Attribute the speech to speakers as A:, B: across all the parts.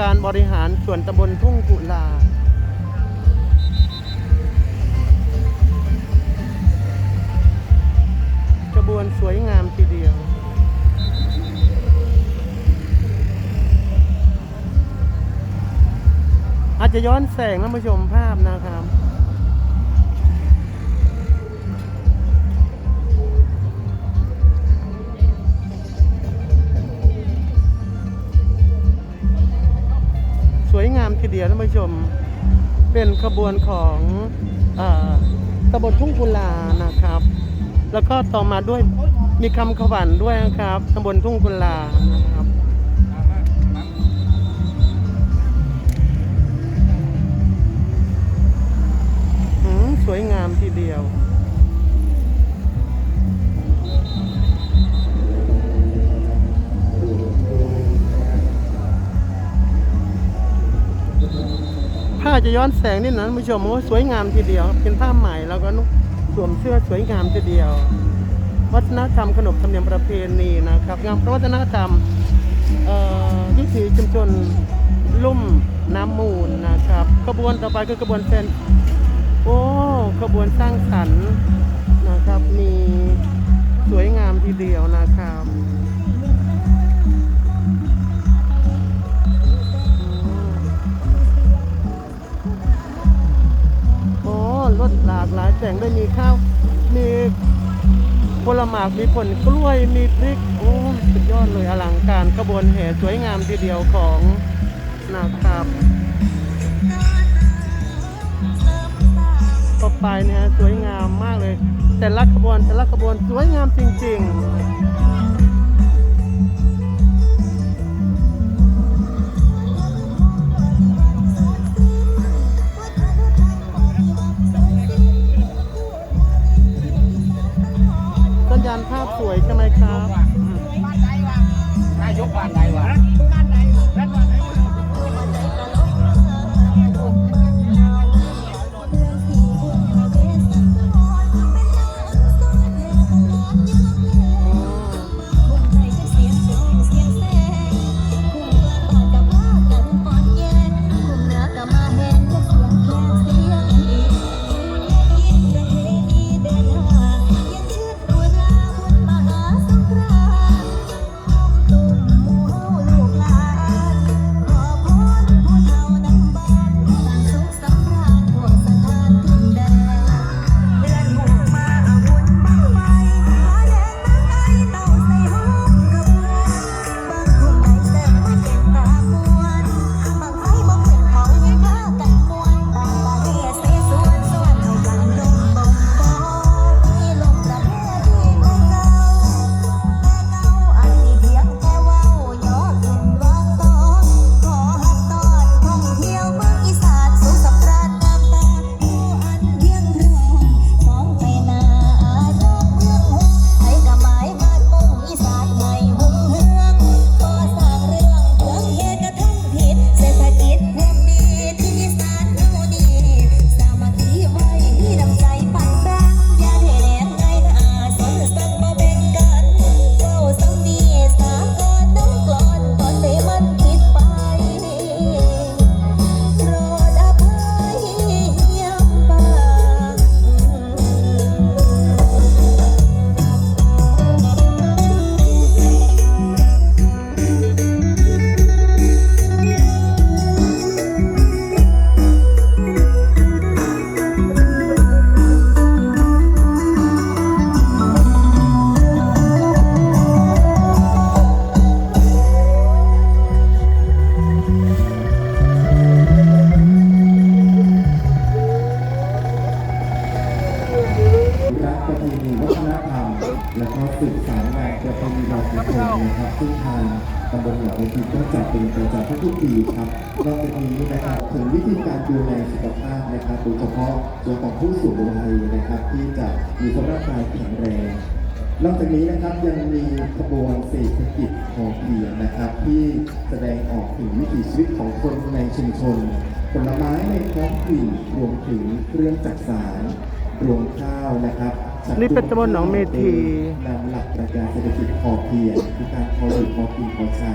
A: การบริหารส่วนตำบลทุ่งกุลาขบวนสวยงามทีเดียว อาจจะย้อนแสงนะผู้ชมภาพนะครับ เดียวท่านผู้ชมเป็นขบวนของอาตำบลทุ่งกุลานะครับ แล้วก็ต่อมาด้วยมีคำขวัญด้วยนะครับตำบลทุ่งกุลานะครับสวยงามทีเดียว จะย้อนแสงนิดนะผู้ชมโอ้สวยงามทีเดียว เป็นผ้าใหม่แล้วก็นุ่งสวมเสื้อสวยงามทีเดียว วัฒนธรรมขนบธรรมเนียมประเพณีนะครับ งานวัฒนธรรมวิถีชุมชนลุ่มน้ำมูลนะครับขบวนต่อไปคือขบวนแฟนโอ้ขบวนสร้างสรรค์นะครับ มีสวยงามทีเดียวนะครับ รถหลากหลายแต่งด้วยมีข้าว มีผลหมาก มีผลกล้วย มีพริก โอ้ สุดยอดเลยอลังการขบวนแห่สวยงามทีเดียวของนะครับต่อไปเนี่ยสวยงามมากเลย แต่ละขบวนแต่ละขบวนสวยงามจริง ๆารภาพสวยใช่ไหมครับ
B: งวิ
C: ธีการดูแลสุขภาพนะครับโดยเฉพาะตัวของผู้สูงวัยนะครับ ที่จะมีสุขภาพกายแข็งแรงนอกจากนี้นะครับยังมีขบวนเศรษฐกิจพอเพียงนะครับ ที่แสดงออกถึงวิถีชีวิตของคนในชุมชนผลไม้ในท้องถิ่นรวมถึงเครื่องจักสารรวงข้าวนะครับ
D: นี่เป็นตำบลหนองเมที
C: นำหลักปรัชญาเศรษฐกิจพอเพียงคือการพออยู่พอกินพอใช้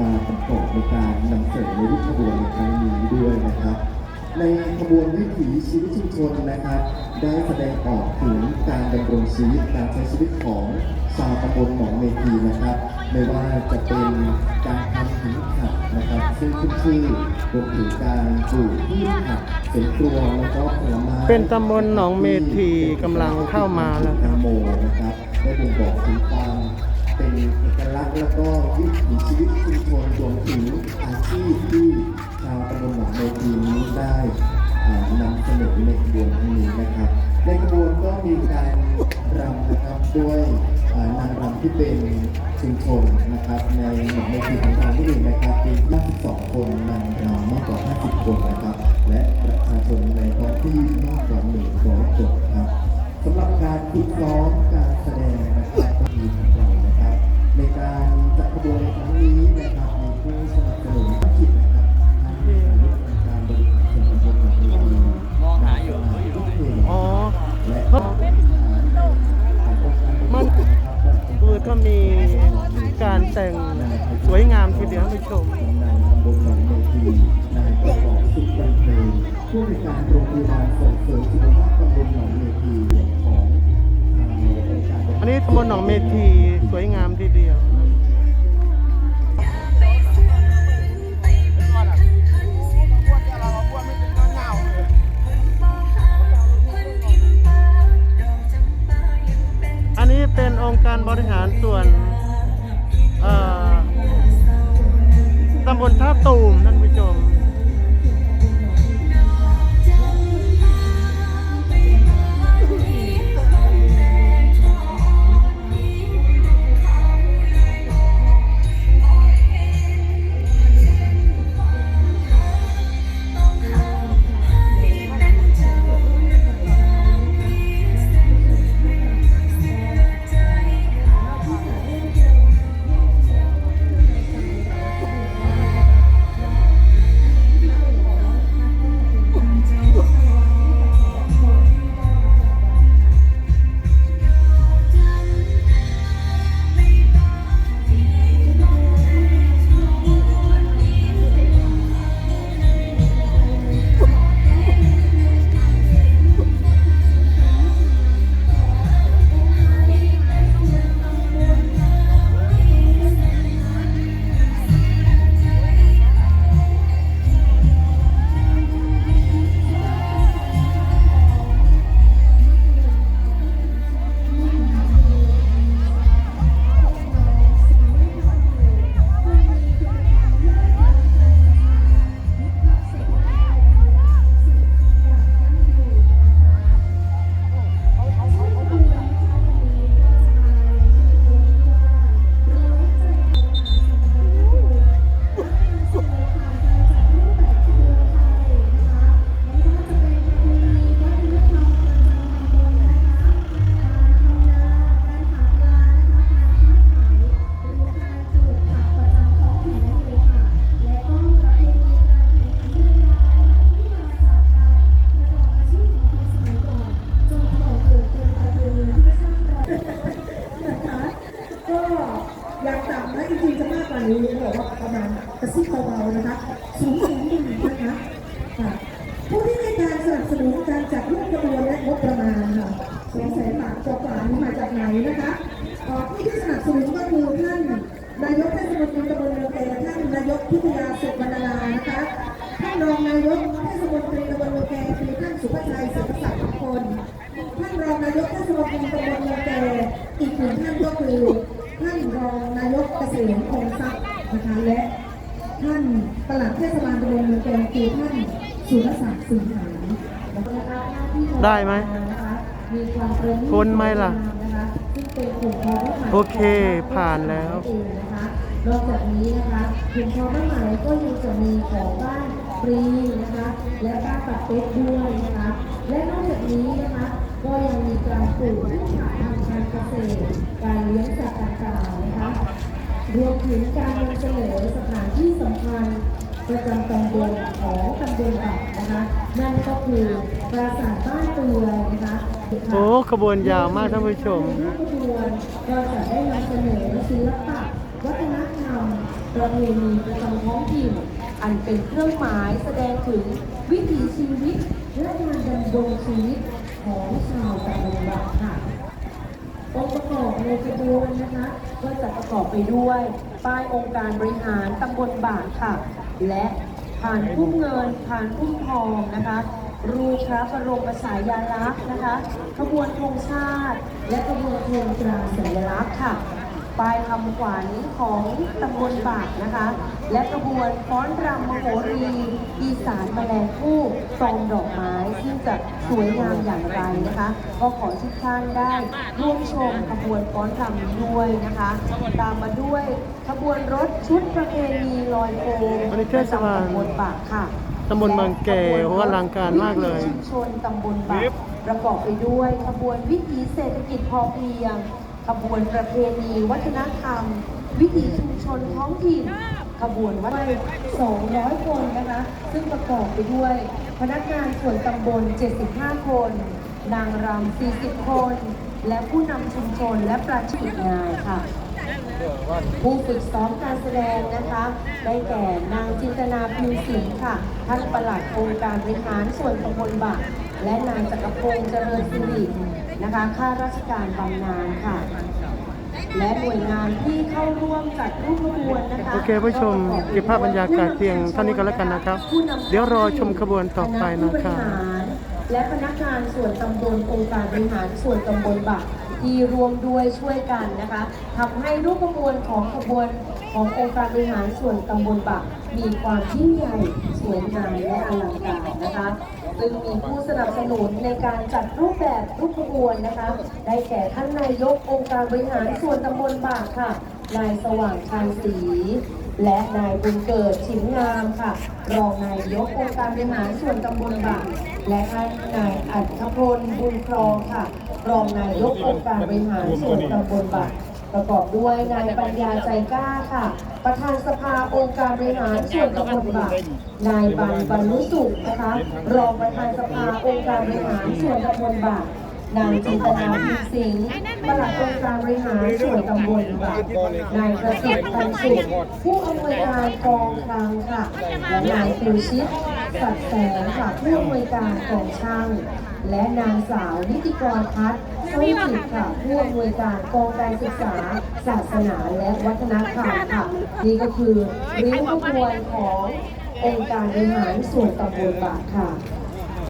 C: มาประกอบในการนำเสนอ ในรูปขบวนในครั้งนี้ด้วยนะครับ ในขบวนวิถีชีวิตชุมชนนะครับ ได้แสดงออกถึงการดำรงชีวิตการใช้ชีวิตของชาวตำบลหนองเมทีนะครับ ไม่ว่าจะเป็นการทำหินขัดนะครับ ซึ่งขึ้นชื่อรวมถึงการปลูกพืชผักสวนครัวแล้วก็ผลไม้
D: เป็นตำบลหนองเมทีกำลังเข้ามาแล้วค
C: แต
D: รับ
C: งโมนะครับได้บ่งบอกถึงความ เป็นเอกลักษณ์แล้วก็วิถีชีวิตชุมชนรวมถึงอาชีพที่ชาวตำบลหนองเมทีนี้ได้นำเสนอในขบวนนี้นะครับในขบวนก็มีการรำนะครับด้วยนางรำที่เป็นชุมชนนะครับในหนองเมทีของเรานี่เองนะครับเป็น52คนนางรำมากกว่า 50 คนนะครับ และประชาชนในท้องที่มากกว่า100คนครับสำหรับการฝึกซ้อมการแสดงนะครับทีมของเรานะครับ บนนี้ตำบล
E: หน
D: องเม
C: ทีสวยงามที
D: เดียวอันนี้เป็นองค์การบริหารส่วนตำบลท่าตูมนผู้ชม
F: อยากต่ำนะจริงๆจะมากกว่านี้บอกว่าประมาณกระซิบเบาๆนะคะสูงสูงหนึ่งนะคะผู้ที่ให้การสนับสนุนการจัดรูปขบวนและงบประมาณค่ะสองแสนบาทกว่าๆนี้มาจากไหนนะคะผู้ที่สนับสนุนก็คือท่านนายกเทศมนตรีตำบลเมืองเตท่านนายกพิทยาสุวรรณลานะคะท่านรองนายกเทศมนตรีตำบลเมืองเตคือท่านสุภชัยเสรศักดิ์มงคลท่านรองนายกเทศมนตรีตำบลเมืองแกอีกหนึ่งท่านก็คือ ท่านรองนายก เกษมคงทรัพย์นะคะและท่านปลัดเทศบาลตำบลเมืองแกคือท่านสุรศักดิ์สิงหานะคะหน้าที่ของ
D: ได้ไหม
F: นะคะมีความประณีต
D: พ้นไหมล่ะ
F: นะคะซึ่งเป็นกลุ่มคอผ้าไหม
D: โอเคผ่านแล้ว
F: เองนะคะนอกจากนี้นะคะกลุ่มคอผ้าไหมก็ยังจะมีของบ้านฟรีนะคะ และบ้านปัดเป๊กด้วยนะคะ และนอกจากนี้นะคะ ก็ยังมีการปลูกพืชผักทางการเกษตร การเลี้ยงสัตว์ต่างๆนะคะ รวมถึงการนำเสนอสถานที่สำคัญประจำตำบลของตำบลบักนะคะนั่นก็คือปราสาทบ้านเตือนนะคะ
A: โอ้ขบวนยาวมากท่านผู้ชม
G: ในขบวนเราจะได้นำเสนอศิลปะวัฒนธรรมประเพณีประจำท้องถิ่นอันเป็นเครื่องหมายแสดงถึงวิถีชีวิตและการดำรงชีวิตของชาวตะบนบางค่ะ อง ค์ประกอบในขบวนนะคะก็จะประกอบไปด้วย ป้ายองค์การบริหารตำบลบาทค่ะ และผ่านพุ่มเงินผ่านพุ่มทองนะคะรูพระบรมสายาลักษณ์นะคะ ขบวนธงชาติ และขบวนธงตราสัญลักษณ์ค่ะ ป้ายคำขวัญของตำบลบากนะคะ และกระบวนฟ้อนรำมโหรีอีสานแมลงผู้ตรงดอกไม้ซึ่งจะสวยงามอย่างไรนะคะ ก็ขอทุกท่านได้ร่วมชมขบวนฟ้อนรำนี้ด้วยนะคะ ตามมาด้วยขบวนรถชุดประเพณีลอยโคม
A: วันนี้เทศบาล
G: ตำบลบากค่ะ
A: ตำบลบางแก่โอ้อลังการมากเลย
G: วิถีชุมชนตำบลบากประกอบไปด้วยขบวนวิถีเศรษฐกิจพอเพียง ขบวนประเพณีวัฒนธรรม วิถีชุมชนท้องถิ่นขบวนวัฒน200 คนนะคะ ซึ่งประกอบไปด้วย พนักงานส่วนตำบล 75 คน นางรำ 40 คน และผู้นำชุมชนและประชาชนงานค่ะ ผู้ฝึกซ้อมการแสดงนะคะ ได้แก่นางจินตนาพิมสิงห์ค่ะ ท่านประหลัดองค์การบริหารส่วนตำบลบากและนายจักรพงษ์เจริญสิริ นะคะข้าราชการบำนาญค่ะ และหน่วยงานที่เข้าร่วมจัดรูปขบวนนะคะ
A: โอเคผู้ชมเก็บภาพบรรยากาศเพียงเท่านี้ก็แล้วกันนะครับ เดี๋ยวรอชมขบวนต่อไปนะครับ
G: และพนักงานส่วนตำบลองค์การบริหารส่วนตำบลบักที่รวมด้วยช่วยกันนะคะทำให้รูปขบวนของขบวน ขององค์การบริหารส่วนตำบลบักมีความยิ่งใหญ่สวยงามและอลังการนะคะซึ่งมีผู้สนับสนุนในการจัดรูปแบบรูปขบวนนะคะ ได้แก่ท่านนายกองค์การบริหารส่วนตำบลบากค่ะ นายสว่างชัยศรีและนายบุญเกิดชิมงามค่ะ รองนายกองค์การบริหารส่วนตำบลบากและท่านนายอัธพลบุญครองค่ะ รองนายกองค์การบริหารส่วนตำบลบาก ประกอบด้วยนายปัญญาใจกล้าค่ะ ประธานสภาองค์การบริหารส่วนตำบลบากนายบันบรรลุสุขนะคะ รองประธานสภาองค์การบริหารส่วนตำบลบากนางจินตนาพิสิงห์ปลัดองค์การบริหารส่วนตำบลบากนายประสิทธิ์พันสุขผู้อำนวยการกองคลังค่ะ และนายฟิวชิตสัตย์แสงค่ะผู้อำนวยการกองช่าง และนางสาวนิติกรพัฒน์ เข้าถึงค่ะผู้อำนวยการกองการศึกษา ศาสนาและวัฒนธรรมค่ะ นี่ก็คือริ้วขบวนขององค์การบริหารส่วนตำบลบากค่ะ